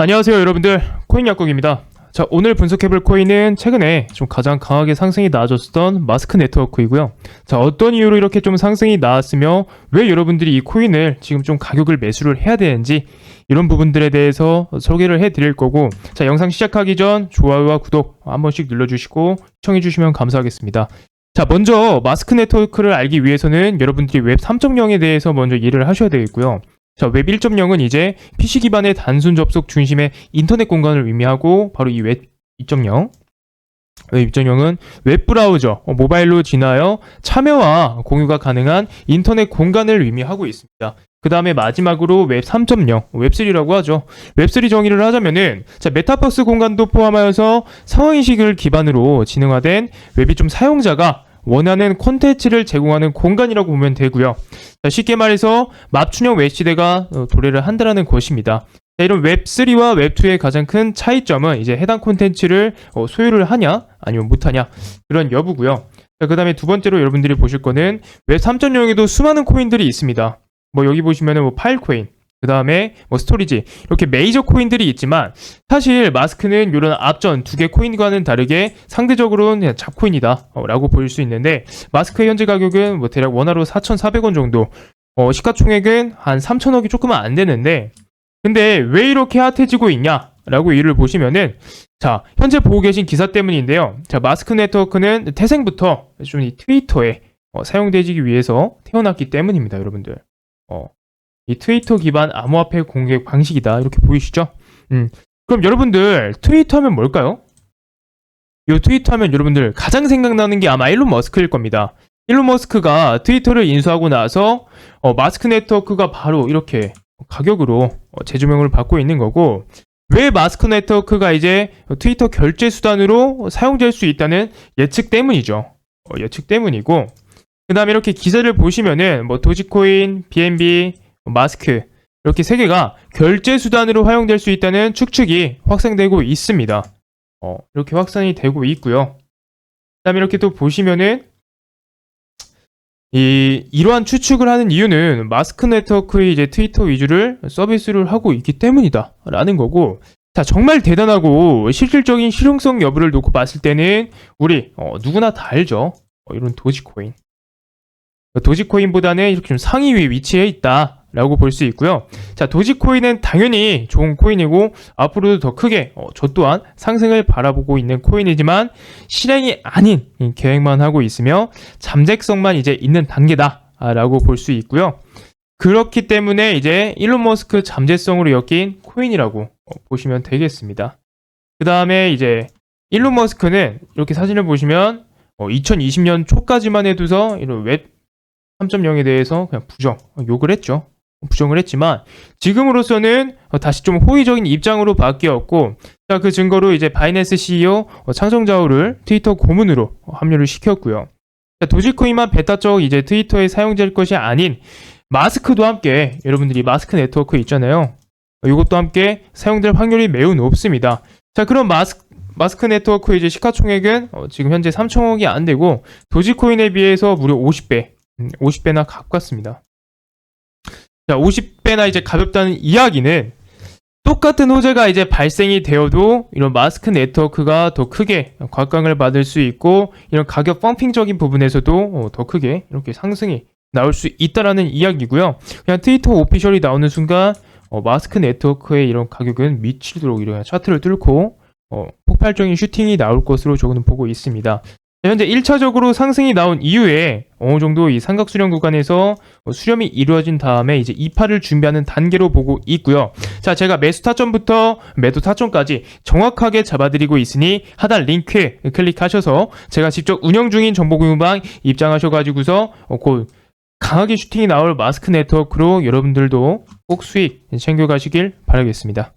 안녕하세요 여러분들. 코인 약국입니다. 자 오늘 분석해볼 코인은 최근에 좀 가장 강하게 상승이 나아졌던 마스크 네트워크이고요. 자 어떤 이유로 이렇게 좀 상승이 나왔으며 왜 여러분들이 이 코인을 지금 좀 가격을 매수를 해야 되는지 이런 부분들에 대해서 소개를 해드릴 거고 자 영상 시작하기 전 좋아요와 구독 한 번씩 눌러주시고 시청해주시면 감사하겠습니다. 자 먼저 마스크 네트워크를 알기 위해서는 여러분들이 웹 3.0에 대해서 먼저 이해를 하셔야 되겠고요 자, 웹 1.0은 이제 PC 기반의 단순 접속 중심의 인터넷 공간을 의미하고 바로 이 웹 2.0 웹 2.0은 웹 브라우저, 어, 모바일로 진화하여 참여와 공유가 가능한 인터넷 공간을 의미하고 있습니다. 그 다음에 마지막으로 웹 3.0, 웹3라고 하죠. 웹3 정의를 하자면은, 자, 메타버스 공간도 포함하여서 상황인식을 기반으로 진흥화된 웹이 좀 사용자가 원하는 콘텐츠를 제공하는 공간이라고 보면 되고요. 자, 쉽게 말해서 맞춤형 웹 시대가 어, 도래를 한다라는 것입니다. 자, 이런 웹3와 웹2의 가장 큰 차이점은 이제 해당 콘텐츠를 어, 소유를 하냐 아니면 못하냐 그런 여부고요. 자, 그 다음에 두 번째로 여러분들이 보실 거는 웹 3.0에도 수많은 코인들이 있습니다. 뭐 여기 보시면은 뭐 파일 코인, 그 다음에 뭐 스토리지. 이렇게 메이저 코인들이 있지만 사실 마스크는 이런 앞전 두 개 코인과는 다르게 상대적으로는 그냥 잡코인이다 어, 라고 보일 수 있는데 마스크의 현재 가격은 뭐 대략 원화로 4,400원 정도. 어, 시가총액은 한 3천억이 조금 안 되는데 근데 왜 이렇게 핫해지고 있냐? 라고 이를 보시면은 자 현재 보고 계신 기사 때문인데요. 자 마스크 네트워크는 태생부터 좀 이 트위터에 어, 사용되기 위해서 태어났기 때문입니다 여러분들. 어, 이 트위터 기반 암호화폐 공개 방식이다 이렇게 보이시죠? 음. 그럼 여러분들 트위터 하면 뭘까요? 이 트위터 하면 여러분들 가장 생각나는 게 아마 일론 머스크일 겁니다. 일론 머스크가 트위터를 인수하고 나서 어, 마스크 네트워크가 바로 이렇게 가격으로 어, 재조명을 받고 있는 거고 왜 마스크 네트워크가 이제 트위터 결제 수단으로 사용될 수 있다는 예측 때문이죠. 어, 예측 때문이고 그 다음에 이렇게 기사를 보시면은 뭐 도지코인, BNB, 마스크 이렇게 세 개가 결제 수단으로 활용될 수 있다는 추측이 확산되고 있습니다. 어, 이렇게 확산이 되고 있고요. 그다음에 이렇게 또 보시면은 이 이러한 추측을 하는 이유는 마스크 네트워크의 이제 트위터 위주를 서비스를 하고 있기 때문이다라는 거고. 자 정말 대단하고 실질적인 실용성 여부를 놓고 봤을 때는 우리 어, 누구나 다 알죠. 어, 이런 도지코인. 도지코인보다는 이렇게 좀 상위 위치에 있다 라고 볼 수 있고요. 자, 도지코인은 당연히 좋은 코인이고 앞으로도 더 크게 어, 저 또한 상승을 바라보고 있는 코인이지만 실행이 아닌 이 계획만 하고 있으며 잠재성만 이제 있는 단계다라고 볼 수 있고요. 그렇기 때문에 이제 일론 머스크 잠재성으로 엮인 코인이라고 어, 보시면 되겠습니다. 그 다음에 이제 일론 머스크는 이렇게 사진을 보시면 2020년 초까지만 해두서 이런 웹 3.0에 대해서 그냥 부정, 욕을 했죠. 부정을 했지만 지금으로서는 다시 좀 호의적인 입장으로 바뀌었고 자, 그 증거로 이제 바이낸스 CEO 창성자오를 트위터 고문으로 합류를 시켰고요. 자, 도지코인만 베타적 이제 트위터에 사용될 것이 아닌 마스크도 함께 여러분들이 마스크 네트워크 있잖아요. 이것도 함께 사용될 확률이 매우 높습니다. 자, 그럼 마스크 마스크 네트워크 이제 시가총액은 어, 지금 현재 3천억이 안 되고 도지코인에 비해서 무려 50배 50배나 음, 가깝습니다. 자, 50배나 이제 가볍다는 이야기는 똑같은 호재가 이제 발생이 되어도 이런 마스크 네트워크가 더 크게 곽광을 받을 수 있고 이런 가격 펌핑적인 부분에서도 어, 더 크게 이렇게 상승이 나올 수 있다라는 이야기고요. 그냥 트위터 오피셜이 나오는 순간 어, 마스크 네트워크의 이런 가격은 미치도록 이런 차트를 뚫고 어, 폭발적인 슈팅이 나올 것으로 저는 보고 있습니다. 현재 1차적으로 상승이 나온 이후에 어느 정도 이 삼각 수렴 구간에서 수렴이 이루어진 다음에 이제 2파를 준비하는 단계로 보고 있고요. 자, 제가 매수 타점부터 매도 타점까지 정확하게 잡아드리고 있으니 하단 링크에 클릭하셔서 제가 직접 운영 중인 정보공유방 입장하셔가지고서 곧 강하게 슈팅이 나올 마스크 네트워크로 여러분들도 꼭 수익 챙겨가시길 바라겠습니다.